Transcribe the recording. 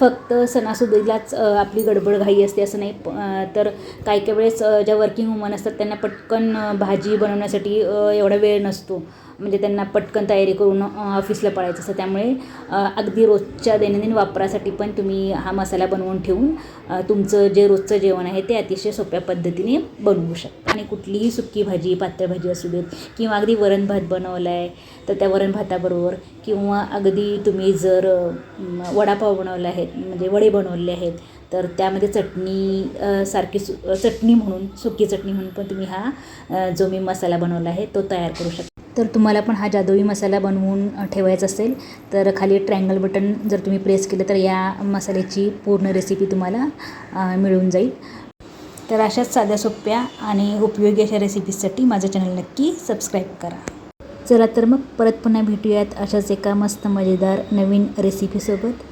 फक्त सणासुदीलाच आपली गडबड घाई असते असं नाही. प- तर काही काही वेळेस ज्या वर्किंग वुमन असतात त्यांना पटकन भाजी बनवण्यासाठी एवढा वेळ नसतो. म्हणजे त्यांना पटकन तयारी करून ऑफिसला पळायचं असतं. त्यामुळे अगदी रोजच्या दैनंदिन वापरासाठी पण तुम्ही हा मसाला बनवून ठेवून तुमचं जे रोजचं जेवण आहे ते अतिशय सोप्या पद्धतीने बनवू शकता. आणि कुठलीही सुकी भाजी पातळ भाजी असू देत किंवा अगदी वरण भात बनवला आहे तर त्या वरण भाताबरोबर किंवा अगदी तुम्ही जर वडापाव बनवला आहे म्हणजे वडे बनवले आहेत तर त्यामध्ये चटणी सारखी सु चटणी म्हणून सुकी चटणी म्हणून पण तुम्ही हा जो मी मसाला बनवला आहे तो तयार करू शकता. तर तुम्हाला पण हा जादुई मसाला बनवून ठेवायचा असेल तर खाली ट्रँगल बटन जर तुम्ही प्रेस केलं तर या मसाल्याची पूर्ण रेसिपी तुम्हाला मिळून जाईल. तर अशाच साध्या सोप्या आणि उपयोगी अशा रेसिपीजसाठी माझं चॅनल नक्की सबस्क्राईब करा. चला तर मग परत पुन्हा भेटूयात अशाच एका मस्त मजेदार नवीन रेसिपीसोबत